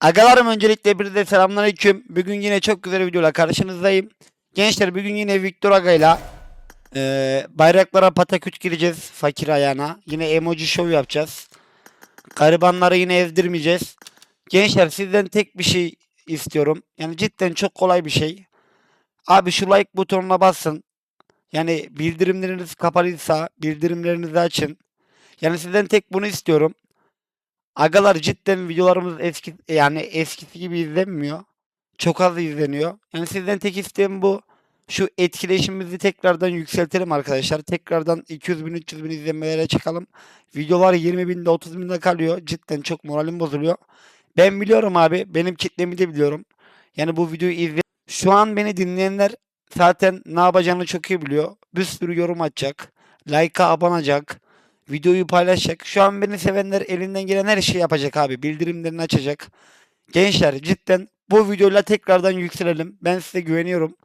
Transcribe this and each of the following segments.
Agalarım öncelikle bir de selamünaleyküm. Bugün yine çok güzel bir videoyla karşınızdayım. Gençler bugün yine Victor Aga'yla eee bayraklara pataküt gireceğiz fakir ayağına. Yine emoji show yapacağız. Garibanları yine ezdirmeyeceğiz. Gençler sizden tek bir şey istiyorum. Yani cidden çok kolay bir şey. Abi şu like butonuna basın. Yani bildirimleriniz kapalıysa bildirimlerinizi açın. Yani sizden tek bunu istiyorum. Agalar cidden videolarımız eski yani eskisi gibi izlenmiyor. Çok az izleniyor. Yani sizden tek isteğim bu. Şu etkileşimimizi tekrardan yükseltelim arkadaşlar. Tekrardan 200 bin 300 bin izlenmelere çıkalım. Videolar 20 binde 30 binde kalıyor. Cidden çok moralim bozuluyor. Ben biliyorum abi. Benim kitlemi de biliyorum. Yani bu videoyu izle. Şu an beni dinleyenler zaten ne yapacağını çok iyi biliyor. Bir sürü yorum atacak. Like'a abanacak. Videoyu paylaşacak. Şu an beni sevenler elinden gelen her şeyi yapacak abi. Bildirimlerini açacak. Gençler cidden bu videoyla tekrardan yükselelim. Ben size güveniyorum.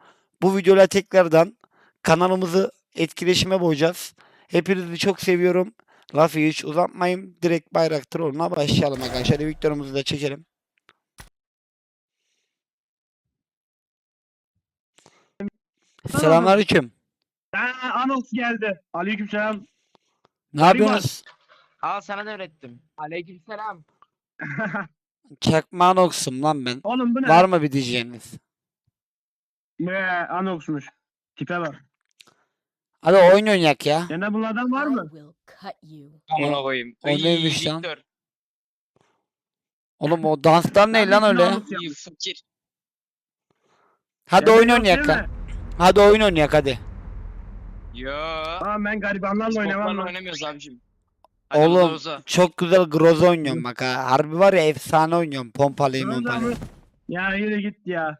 Bu videoyla tekrardan kanalımızı etkileşime boğacağız. Hepinizi çok seviyorum. Lafı hiç uzatmayayım. Direkt bayrak trolluna başlayalım arkadaşlar. Victor'umuzu da çekelim. Selamünaleyküm. Aa, Anox geldi. Aleykümselam. Ne yapıyorsunuz? Al sana da öğrettim. Aleykümselam. Çakmağın oksum lan ben. Oğlum bu ne? Var mı bir diyeceğiniz? Ee, Anox'muş. Tipe bak. Hadi oyun oynayak ya. Sende bunlardan var mı? Will cut you. Amına koyayım. o neymiş lan? Victor. Oğlum o danslar ne lan öyle? Yapmış. fakir. Hadi Sende oyun yok oynayak lan. mi? Hadi oyun oynayak hadi. Yo. Aa ben garibanlarla oynamam. botlarla lan. oynamıyoruz abicim. Hadi Oğlum uza. çok güzel Groza oynuyorum bak ha. Harbi var ya efsane oynuyorum. Pompalıyım Groza pompalıyım. Ya yürü git ya.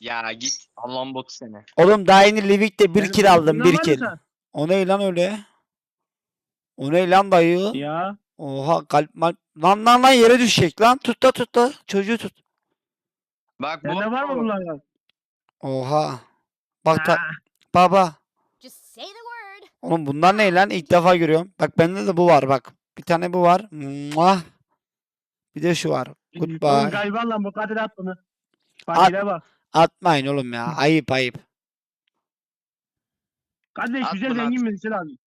Ya git. Allah'ın botu seni. Oğlum daha yeni Livik'te bir kill aldım bir kill. O ne lan öyle? O ne lan dayı? Ya. Oha kalp mal- Lan lan lan yere düşecek lan. Tut da tut da. Çocuğu tut. Bak bu. Sende var mı bunlardan? Oha. Bak ta- baba. Oğlum bunlar ne lan? İlk defa görüyorum. Bak bende de bu var bak. Bir tane bu var. Muah. Bir de şu var. Oğlum Goodbye. garibanla bu kadar at bunu. Fakire bak. Atmayın oğlum ya. Ayıp ayıp. Kardeş At bize bunu, at. zengin birisi lazım.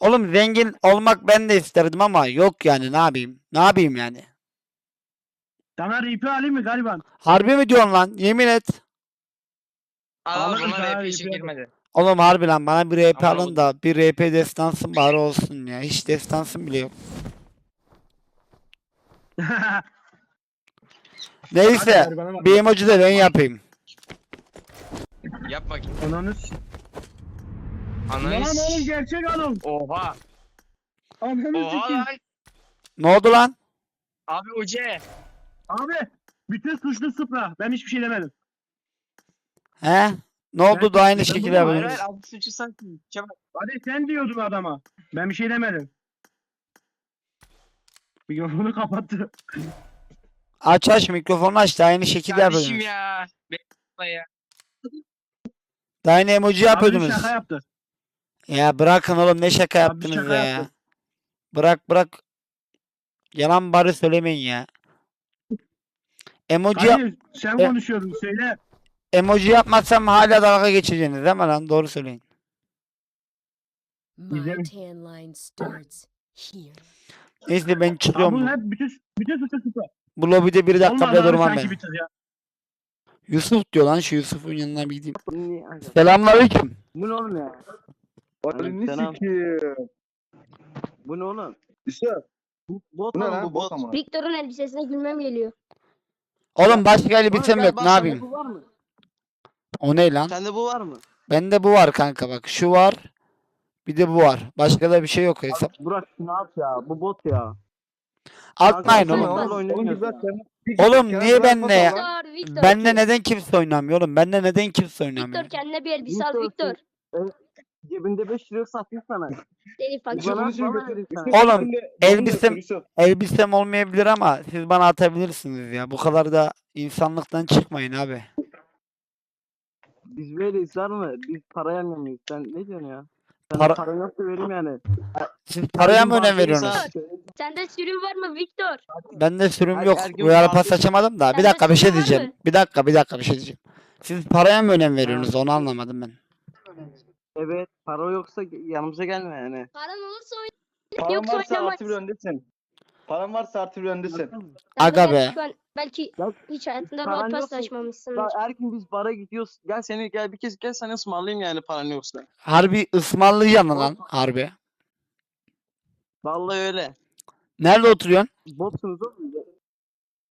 Oğlum zengin olmak ben de isterdim ama yok yani ne yapayım? Ne yapayım yani? Sana RP alayım mı gariban? Harbi mi diyorsun lan? Yemin et. Al al Alırız bunlar ha, hep işe yapıyor. girmedi. Oğlum harbi lan bana bir RP Ama alın da bir RP destansın bari olsun ya. Hiç destansın bile yok. Neyse. Bak. Bir emoji de ben yapayım. Yap bakayım. Ananı s- Ananı Lan oğlum s- gerçek hanım. Oha. Ananı Oha sikeyim. lan. Ne oldu lan? Abi uce. Abi bütün suçlu Supra. Ben hiçbir şey demedim. He? Ne oldu da aynı şekilde Hayır yapıyorsunuz? hayır altı suçu sensin. Çabuk. Hadi sen diyordun adama. Ben bir şey demedim. Mikrofonu kapattı. Aç aç mikrofonu aç da aynı şekilde Kardeşim yapıyorsunuz. ya. Bekle ya. Da aynı emoji Abi yapıyordunuz. şaka yaptı. Ya bırakın oğlum ne şaka Abi yaptınız şaka ya. yaptı. Bırak bırak. Yalan bari söylemeyin ya. Emoji yap- Hayır sen E- konuşuyordun söyle. Emoji yapmazsam hala dalga geçeceksiniz değil mi lan? Doğru söyleyin. My Güzel. tan line starts here. Neyse ben çıkıyorum. bu Bu, hep bütün, bütün suçlu Supra. bu lobide bir dakika bile durmam ben. ya. Yusuf diyor lan şu Yusuf'un yanına bir gideyim. Selamünaleyküm. Bu ne oğlum ya? Elini Selam. sikiyim. Bu ne oğlum? İşte Bu bot bu ne oğlum, lan bu bot bot. Victor'un elbisesine gülmem geliyor. Oğlum başka elbisem Oğlum, yok ne yapayım? Bu var mı? O ne lan? Sende bu var mı? Bende bu var kanka bak. Şu var. Bir de bu var. Başka da bir şey yok hesap. Burak şunu at ya. Bu bot ya. Atmayın Kanka, oğlum. oğlum. niye benle ya? sana. Victor, Victor. Bende neden kimse oynamıyor oğlum? Bende neden kimse oynamıyor? Victor kendine bir elbise al Victor, Victor. Cebinde 5 lira satayım sana. Deli fakir. Bana bana verirsen. Yusuf, Oğlum, elbisem- Elbisem olmayabilir ama siz bana atabilirsiniz ya. Bu kadar da insanlıktan çıkmayın abi. Biz böyleyiz var mı? Biz paraya anlamayız. Sen ne diyorsun ya? Sen Para- paran yoksa vereyim yani. Siz paraya mı önem veriyorsunuz? Sende sürüm var mı Victor? Bende sürüm Her- yok. her gün Royal bir pas açamadım da. Bir Sende dakika bir şey sürüm var diyeceğim. mı? Bir dakika bir dakika bir şey diyeceğim. Siz paraya mı önem veriyorsunuz? Onu anlamadım ben. Evet para yoksa yanımıza gelme yani. Paran olursa oyna. Paran Yoksa varsa oynamaz. artı bir öndesin. Paran varsa artı bir öndesin. Sen Aga be. Şu an belki Ya, hiç hayatında paran rol pas yoksa- açmamışsındır. Ya her gün biz bara gidiyoruz. Gel seni gel bir kez gel sana ısmarlayayım yani paran yoksa. Harbi ısmarlayacaksın lan. Harbi. Vallahi öyle. Nerede oturuyorsun? Botsunuz oğlum.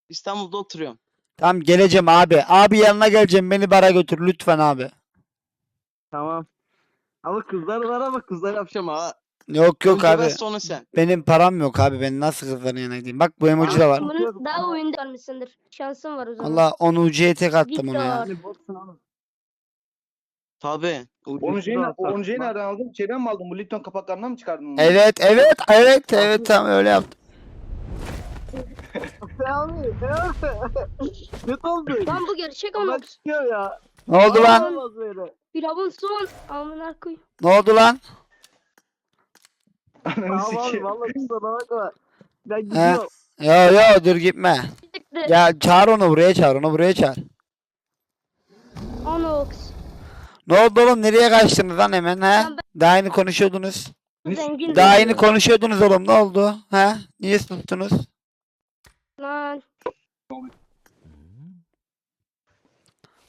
İstanbul'da oturuyorum. Tamam geleceğim abi. Abi yanına geleceğim. Beni bara götür lütfen abi. Tamam. Ama kızlar var ama kızlar yapacağım ha. Yok yok Önce ben abi. sonra sen. Benim param yok abi. Ben nasıl kızların yanına gideyim? Bak bu emoji de var. Bunun daha oyunda varmışsındır. Şansın var o zaman. Allah onu ucuya tek attım ona ya. Hani botsun oğlum. Tabii. Onu şeyi, onu şeyi nereden aldın? Şeyden mi aldın? Bu Lipton kapaklarından mı çıkardın onu? Evet evet evet evet tamam öyle yaptım. Ne oldu? Lan bu gerçek Ama ama. çıkıyor ya. Ne oldu lan? Olmaz böyle. Firavun son. Amına koyayım. Ne oldu lan? Ananı Tamam abi sikeyim. vallahi kusura bakma. Ben gidiyorum. Yo yo dur gitme. Çıktı. Ya çağır onu buraya çağır onu buraya çağır. Anox. Ne oldu oğlum nereye kaçtınız lan hemen he? Daha yeni konuşuyordunuz. Zengin. Daha yeni konuşuyordunuz oğlum ne oldu? He? Niye sustunuz? Lan.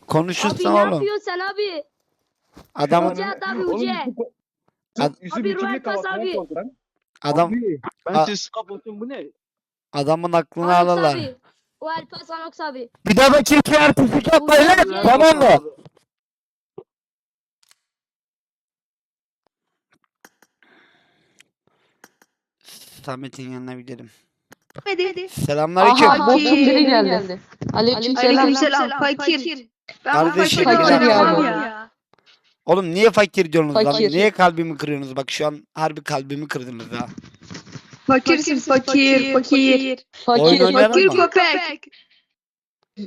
Abi sen ne oğlum. yapıyorsun sen abi? Adamın Uca abi Oğlum, uca. Yusuf- Ad- Abi, Pass kafasına abi. adam Abi, ben A- sizi kapatıyorum bu ne? adamın aklını Anox alırlar. abi. O Alpas Anox abi. Bir daha bakayım ki artistik yapmayın lan. Tamam mı? Samet'in yanına gidelim. Selamünaleyküm. Aha botun biri geldi. Aleykümselam. Aleykümselam fakir. Ben bu Kardeşim ya. oynamam Fakir ya. Oğlum niye fakir diyorsunuz lan? Fakir. Niye kalbimi kırıyorsunuz? Bak şu an harbi kalbimi kırdınız ha. Fakirsin fakir fakir. Fakir. oynayalım Fakir mı? köpek.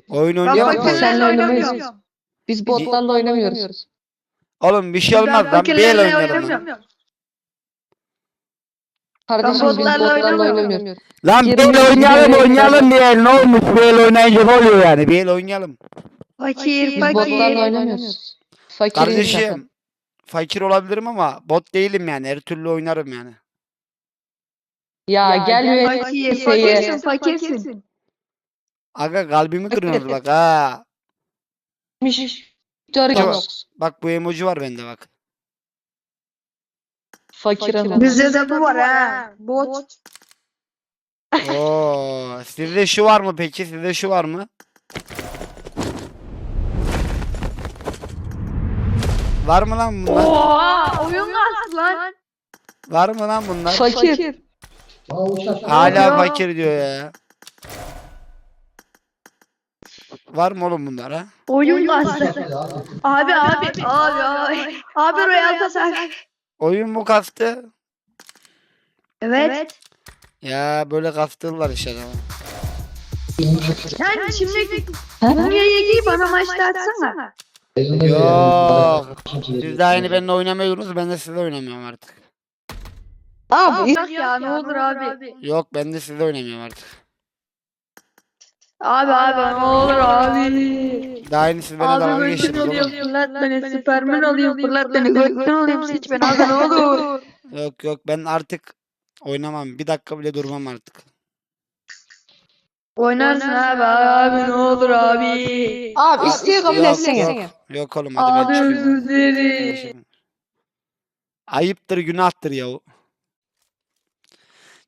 Oyun Ben fakirlerle oynamıyorum. oynamayız. Biz botlarla oynamıyoruz. Oğlum bir şey olmaz Ben lan. Bir el lan. oynamıyorum. Kardeşim biz botlarla oynamıyoruz. Lan bir el oynayalım oynayalım bir el. Ne olmuş bir el oynayınca ne oluyor yani? Bir el oynayalım. Fakir Biz botlarla fakir. oynamıyoruz. Zaten. Kardeşim fakir olabilirim ama bot değilim yani. Her türlü oynarım yani. Ya, gel ve Fakir fakirsin fakirsin. Aga kalbimi kırıyorsunuz bak ha. Victor Tamam. Bak bu emoji var bende bak. Fakir adam. Bizde de bu var ha. Bot. Oo, sizde şu var mı peki? Sizde şu var mı? Var mı lan bunlar? Oha oyun kastı lan. Var mı lan bunlar? Fakir. Hala Ya. fakir diyor ya. Var mı oğlum bunlar ha? Oyun kastı. Abi abi abi abi. Abi Royal Pass abi. Oyun mu kastı? Evet. Ya böyle kastırlar işte adamı. Sen şimdi? Dünyaya giy bana maçta atsana. Yok. Siz daha yeni benimle oynamıyordunuz. Ben de sizle oynamıyorum artık. Abi Bak ya ne olur abi. Yok ben de sizle oynamıyorum artık. Abi abi ne olur abi. Daha yeni siz Abi dalga gökten geçtiniz olayım oğlum. fırlat beni süpermen olayım fırlat beni gökten olayım seç beni abi ne olur. Yok yok ben artık oynamam. Bir dakika bile durmam artık. Oynarsın abi abi ne olur abi. Abi isteği kabul Yok, etsene. yok. Yok oğlum hadi ben Abi çıkıyorum. özür dilerim. Ayıptır günahtır yahu.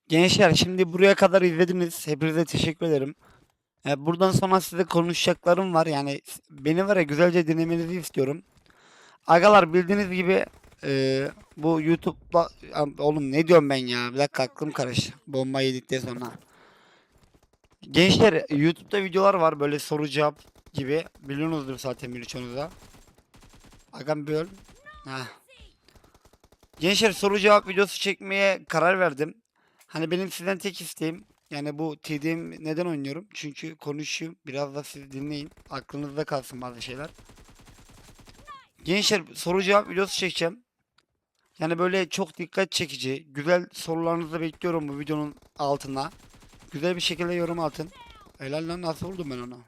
Gençler şimdi buraya kadar izlediniz. Hepinize teşekkür ederim. Ee, buradan sonra size konuşacaklarım var. Yani s- beni var ya güzelce dinlemenizi istiyorum. Agalar bildiğiniz gibi e, bu YouTube'da Am- oğlum ne diyorum ben ya? Bir dakika aklım karıştı. Bomba yedikten sonra. Gençler YouTube'da videolar var böyle soru cevap gibi. Biliyorsunuzdur zaten birçoğunuz da. Agam böl. Gençler soru cevap videosu çekmeye karar verdim. Hani benim sizden tek isteğim yani bu TDM neden oynuyorum? Çünkü konuşayım biraz da siz dinleyin. Aklınızda kalsın bazı şeyler. Gençler soru cevap videosu çekeceğim. Yani böyle çok dikkat çekici, güzel sorularınızı bekliyorum bu videonun altına. Güzel bir şekilde yorum atın. Helal lan nasıl vurdum ben onu?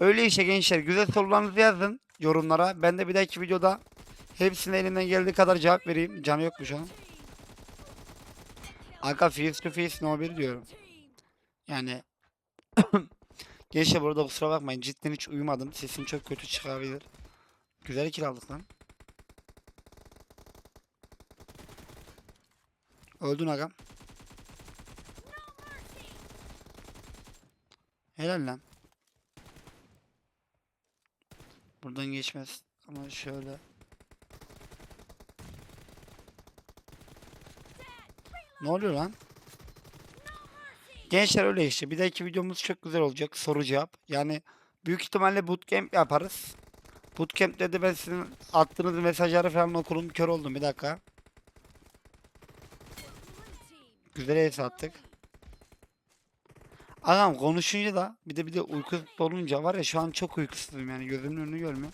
Öyle işte gençler güzel sorularınızı yazın yorumlara. Ben de bir dahaki videoda hepsine elimden geldiği kadar cevap vereyim. Canı yokmuş onun. Aga face to face no 1 diyorum. Yani gençler burada kusura bakmayın cidden hiç uyumadım. Sesim çok kötü çıkabilir. Güzel kill aldık lan. Öldün agam. Helal lan. Buradan geçmez. Ama şöyle. Ne oluyor lan? Gençler öyle işte. Bir dahaki videomuz çok güzel olacak. Soru cevap. Yani büyük ihtimalle bootcamp yaparız. Bootcamp'te de ben sizin attığınız mesajları falan okurum. Kör oldum bir dakika. Güzel el attık. Adam konuşunca da bir de bir de uykusuz olunca var ya şu an çok uykusuzum yani gözümün önünü görmüyor.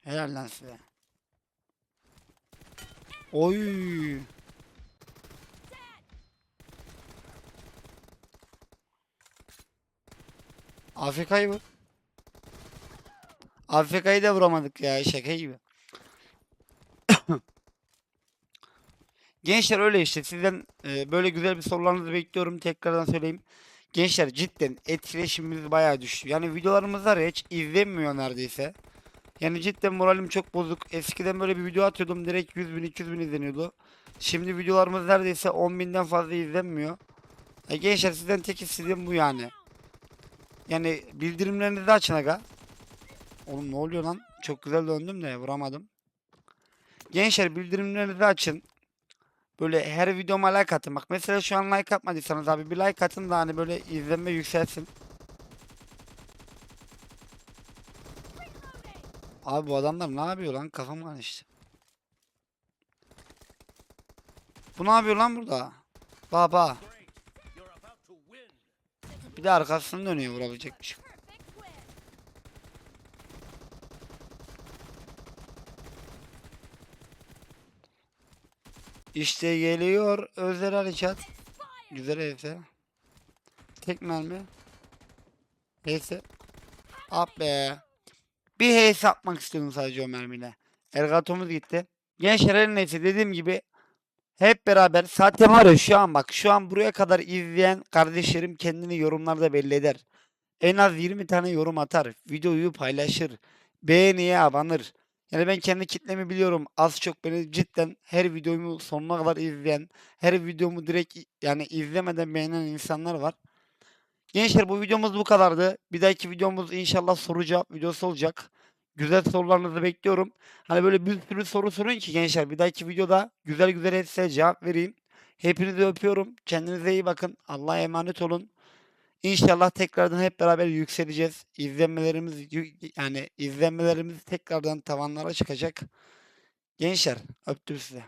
Helal lan size. Oy. Afrika'yı vur. Afrika'yı da vuramadık ya şaka gibi. Gençler öyle işte sizden e, böyle güzel bir sorularınızı bekliyorum tekrardan söyleyeyim. Gençler cidden etkileşimimiz bayağı düştü. Yani videolarımız var hiç izlenmiyor neredeyse. Yani cidden moralim çok bozuk. Eskiden böyle bir video atıyordum direkt 100 bin 200 bin izleniyordu. Şimdi videolarımız neredeyse 10 binden fazla izlenmiyor. E, gençler sizden tek istediğim bu yani. Yani bildirimlerinizi açın aga. Oğlum ne oluyor lan? Çok güzel döndüm de vuramadım. Gençler bildirimlerinizi açın. Böyle her videoma like atın. Bak mesela şu an like atmadıysanız abi bir like atın da hani böyle izlenme yükselsin. Abi bu adamlar ne yapıyor lan? Kafam karıştı. Bu ne yapıyor lan burada? Baba. Bir de arkasını dönüyor vurabilecekmiş. İşte geliyor özel harekat. Güzel heyse. Tek mermi. Heyse. Ah be. Bir heyse atmak istiyorum sadece o mermiyle. Ergatomuz gitti. Gençler her neyse dediğim gibi hep beraber zaten var ya şu an bak şu an buraya kadar izleyen kardeşlerim kendini yorumlarda belli eder. En az 20 tane yorum atar. Videoyu paylaşır. Beğeniye abanır. Yani ben kendi kitlemi biliyorum. Az çok beni cidden her videomu sonuna kadar izleyen, her videomu direkt yani izlemeden beğenen insanlar var. Gençler bu videomuz bu kadardı. Bir dahaki videomuz inşallah soru cevap videosu olacak. Güzel sorularınızı bekliyorum. Hani böyle bir sürü soru sorun ki gençler. Bir dahaki videoda güzel güzel hepsine cevap vereyim. Hepinizi öpüyorum. Kendinize iyi bakın. Allah'a emanet olun. İnşallah tekrardan hep beraber yükseleceğiz. İzlenmelerimiz yani izlenmelerimiz tekrardan tavanlara çıkacak. Gençler öptüm size.